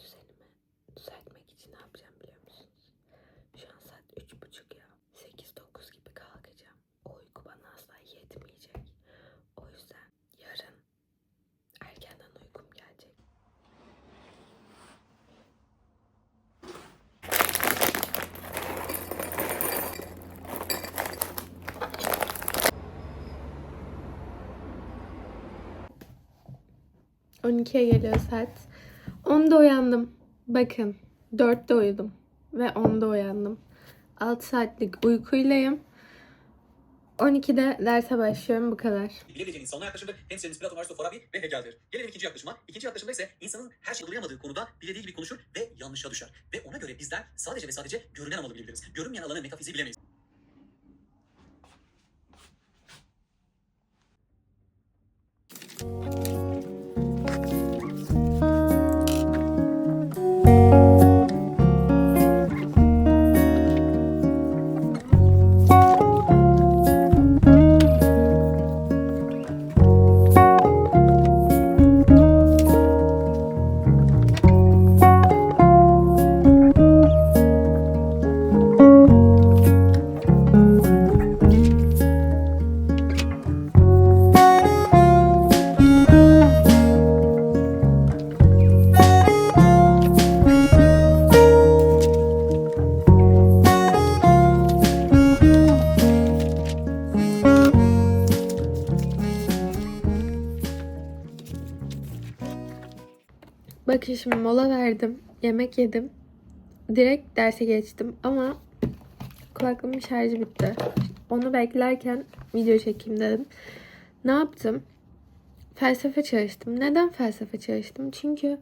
düzenimi düzeltmek için ne yapacağım biliyor musunuz? Şu an saat üç buçuk ya. 8-9 gibi kalkacağım. O uyku bana asla yetmeyecek. O yüzden yarın erkenden uykum gelecek. ...12'ye geliyor saat. 10'da uyandım. Bakın 4'te uyudum. Ve 10'da uyandım. 6 saatlik uykuylayım. 12'de derse başlıyorum bu kadar. bilebileceğin insanla yaklaşımdır. Hemşerimiz Platon, Aristo, Farabi ve Hegel'dir. Gelelim ikinci yaklaşıma. İkinci yaklaşımda ise insanın her şeyi anlayamadığı konuda bilediği gibi konuşur ve yanlışa düşer. Ve ona göre bizler sadece ve sadece görünen alanı bilebiliriz. Görünmeyen alanı metafiziği bilemeyiz. Bakın şimdi mola verdim. Yemek yedim. Direkt derse geçtim ama kulaklığımın şarjı bitti. Onu beklerken video çekeyim dedim. Ne yaptım? Felsefe çalıştım. Neden felsefe çalıştım? Çünkü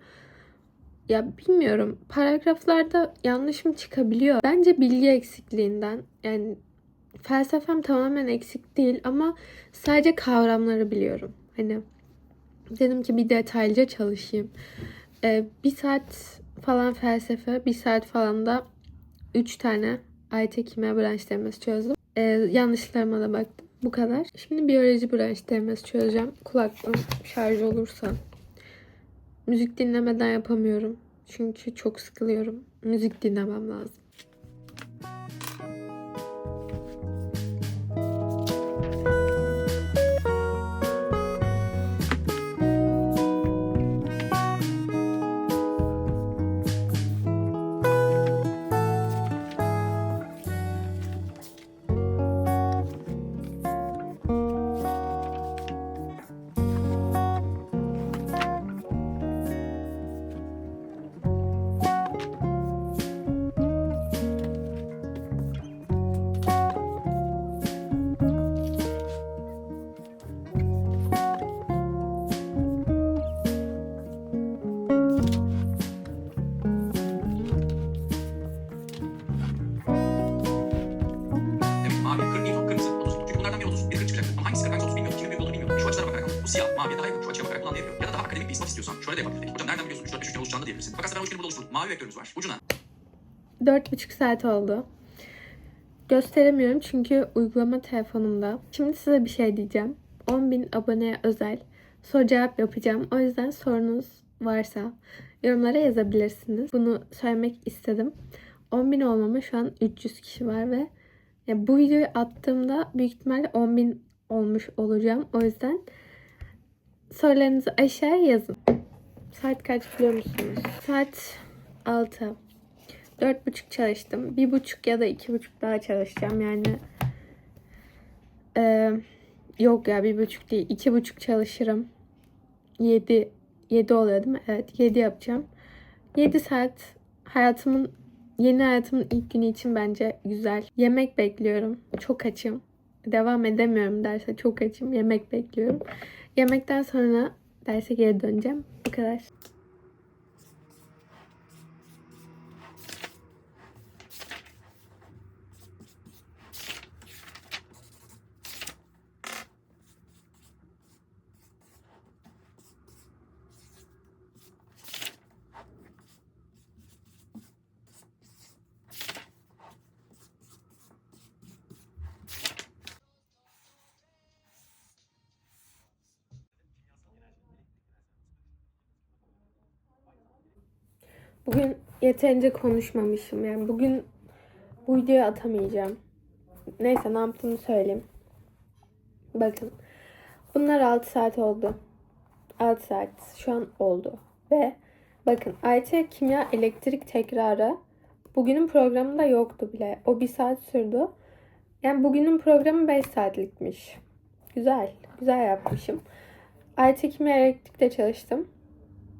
ya bilmiyorum paragraflarda yanlışım çıkabiliyor. Bence bilgi eksikliğinden yani felsefem tamamen eksik değil ama sadece kavramları biliyorum. Hani dedim ki bir detaylıca çalışayım. Ee, bir saat falan felsefe, bir saat falan da üç tane AYT kimya branş denemesi çözdüm. Ee, yanlışlarıma da baktım. Bu kadar. Şimdi biyoloji branş denemesi çözeceğim. Kulaklığım şarj olursa. Müzik dinlemeden yapamıyorum. Çünkü çok sıkılıyorum. Müzik dinlemem lazım. Maviye daha yakın. Şu açıya bakarak bunu. Ya da daha akademik bir ispat istiyorsan şöyle de yapabilirdik. Hocam nereden biliyorsun? 3 4 5 3 oluşacağını diyebilirsin. Fakat zaten o üçgeni burada oluşturduk. Mavi vektörümüz var. Ucuna Dört buçuk saat oldu. Gösteremiyorum çünkü uygulama telefonumda. Şimdi size bir şey diyeceğim. 10.000 aboneye özel soru cevap yapacağım. O yüzden sorunuz varsa yorumlara yazabilirsiniz. Bunu söylemek istedim. 10.000 olmama şu an 300 kişi var ve ya bu videoyu attığımda büyük ihtimalle 10.000 olmuş olacağım. O yüzden sorularınızı aşağıya yazın. Saat kaç biliyor musunuz? Saat 6. Dört buçuk çalıştım. Bir buçuk ya da iki buçuk daha çalışacağım. Yani eee, yok ya bir buçuk değil. iki buçuk çalışırım. Yedi, yedi oluyor değil mi? Evet yedi yapacağım. Yedi saat hayatımın yeni hayatımın ilk günü için bence güzel. Yemek bekliyorum. Çok açım. Devam edemiyorum derse çok açım. Yemek bekliyorum. Yemekten sonra derse geri döneceğim. Bu kadar. Bugün yeterince konuşmamışım. Yani bugün bu videoyu atamayacağım. Neyse ne yaptığımı söyleyeyim. Bakın. Bunlar 6 saat oldu. 6 saat şu an oldu. Ve bakın IT kimya elektrik tekrarı bugünün programında yoktu bile. O bir saat sürdü. Yani bugünün programı 5 saatlikmiş. Güzel. Güzel yapmışım. IT kimya elektrikte çalıştım.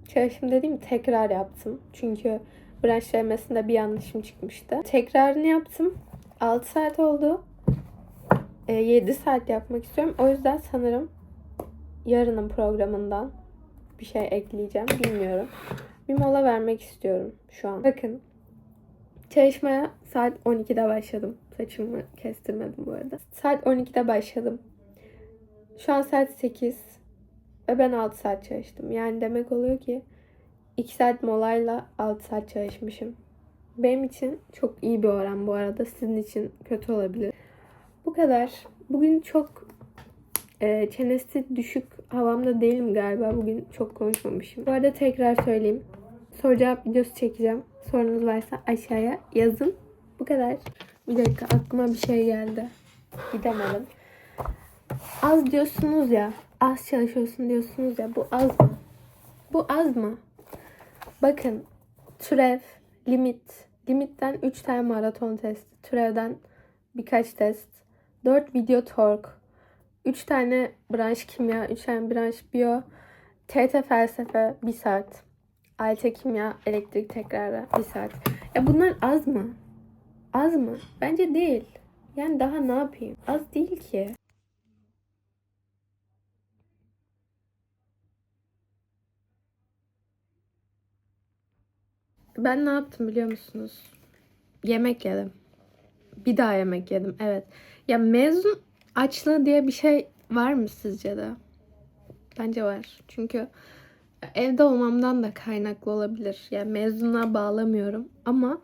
Çalıştım dediğim tekrar yaptım. Çünkü branş denemesinde bir yanlışım çıkmıştı. Tekrarını yaptım. 6 saat oldu. 7 saat yapmak istiyorum. O yüzden sanırım yarının programından bir şey ekleyeceğim. Bilmiyorum. Bir mola vermek istiyorum şu an. Bakın. Çalışmaya saat 12'de başladım. Saçımı kestirmedim bu arada. Saat 12'de başladım. Şu an saat 8. Ve ben 6 saat çalıştım. Yani demek oluyor ki 2 saat molayla 6 saat çalışmışım. Benim için çok iyi bir oran bu arada. Sizin için kötü olabilir. Bu kadar. Bugün çok e, çenesi düşük havamda değilim galiba. Bugün çok konuşmamışım. Bu arada tekrar söyleyeyim. Soru cevap videosu çekeceğim. Sorunuz varsa aşağıya yazın. Bu kadar. Bir dakika aklıma bir şey geldi. Gidemedim. Az diyorsunuz ya. Az çalışıyorsun diyorsunuz ya. Bu az mı? Bu az mı? Bakın. Türev, limit. Limitten 3 tane maraton testi. Türevden birkaç test. 4 video tork. 3 tane branş kimya, 3 tane branş biyo. TT felsefe 1 saat. ALT kimya, elektrik tekrarı 1 saat. Ya bunlar az mı? Az mı? Bence değil. Yani daha ne yapayım? Az değil ki. Ben ne yaptım biliyor musunuz? Yemek yedim. Bir daha yemek yedim. Evet. Ya mezun açlığı diye bir şey var mı sizce de? Bence var. Çünkü evde olmamdan da kaynaklı olabilir. Yani mezuna bağlamıyorum ama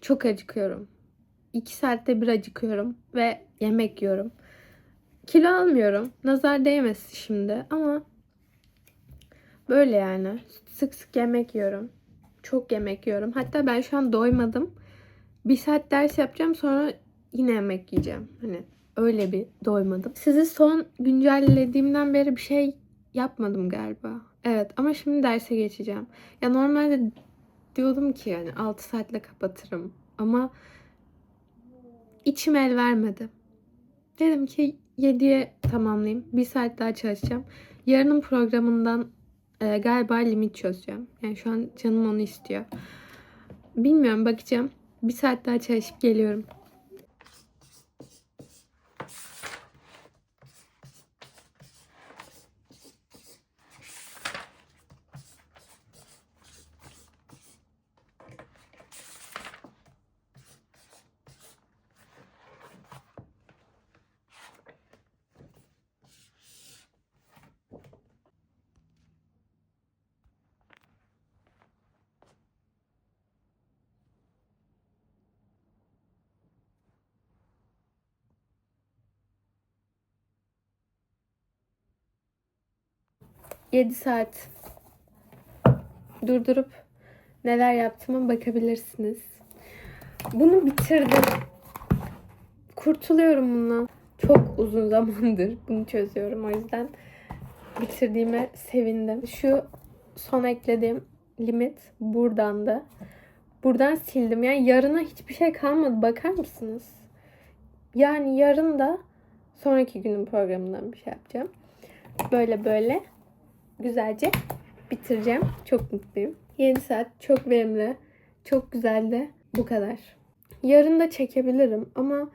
çok acıkıyorum. İki saatte bir acıkıyorum ve yemek yiyorum. Kilo almıyorum. Nazar değmesin şimdi ama böyle yani. Sık sık yemek yiyorum. Çok yemek yiyorum. Hatta ben şu an doymadım. Bir saat ders yapacağım sonra yine yemek yiyeceğim. Hani öyle bir doymadım. Sizi son güncellediğimden beri bir şey yapmadım galiba. Evet ama şimdi derse geçeceğim. Ya normalde diyordum ki yani 6 saatle kapatırım. Ama içim el vermedi. Dedim ki 7'ye tamamlayayım. Bir saat daha çalışacağım. Yarının programından e, galiba limit çözeceğim. Yani şu an canım onu istiyor. Bilmiyorum bakacağım. Bir saat daha çalışıp geliyorum. Yedi saat durdurup neler yaptığıma bakabilirsiniz. Bunu bitirdim. Kurtuluyorum bundan. Çok uzun zamandır bunu çözüyorum. O yüzden bitirdiğime sevindim. Şu son eklediğim limit buradan da. Buradan sildim. Yani yarına hiçbir şey kalmadı. Bakar mısınız? Yani yarın da sonraki günün programından bir şey yapacağım. Böyle böyle güzelce bitireceğim. Çok mutluyum. 7 saat çok verimli. Çok güzeldi. Bu kadar. Yarın da çekebilirim ama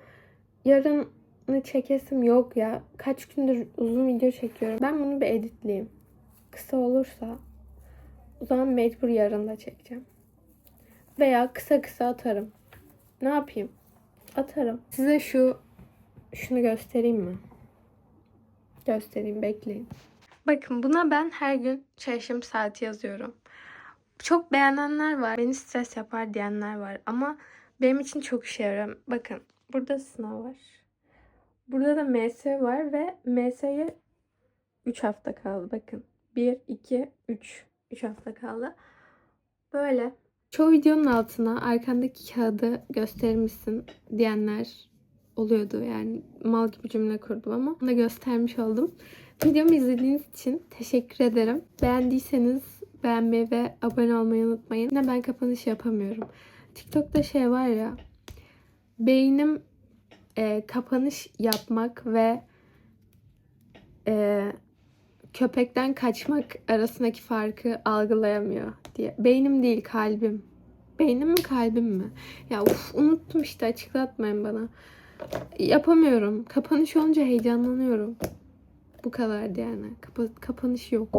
yarını çekesim yok ya. Kaç gündür uzun video çekiyorum. Ben bunu bir editleyeyim. Kısa olursa o zaman mecbur yarın da çekeceğim. Veya kısa kısa atarım. Ne yapayım? Atarım. Size şu şunu göstereyim mi? Göstereyim bekleyin. Bakın buna ben her gün çalışım saati yazıyorum. Çok beğenenler var. Beni stres yapar diyenler var. Ama benim için çok işe yarıyor. Bakın burada sınav var. Burada da MS var ve MS'ye 3 hafta kaldı. Bakın 1, 2, 3. 3 hafta kaldı. Böyle Çoğu videonun altına arkandaki kağıdı gösterir misin diyenler oluyordu. Yani mal gibi cümle kurdum ama onu da göstermiş oldum. Videomu izlediğiniz için teşekkür ederim. Beğendiyseniz beğenmeyi ve abone olmayı unutmayın. Yine ben kapanış yapamıyorum. TikTok'ta şey var ya beynim e, kapanış yapmak ve e, köpekten kaçmak arasındaki farkı algılayamıyor diye. Beynim değil kalbim. Beynim mi kalbim mi? Ya uf, unuttum işte açıklatmayın bana. Yapamıyorum. Kapanış olunca heyecanlanıyorum. Bu kadardı yani. Kapa- kapanış yok.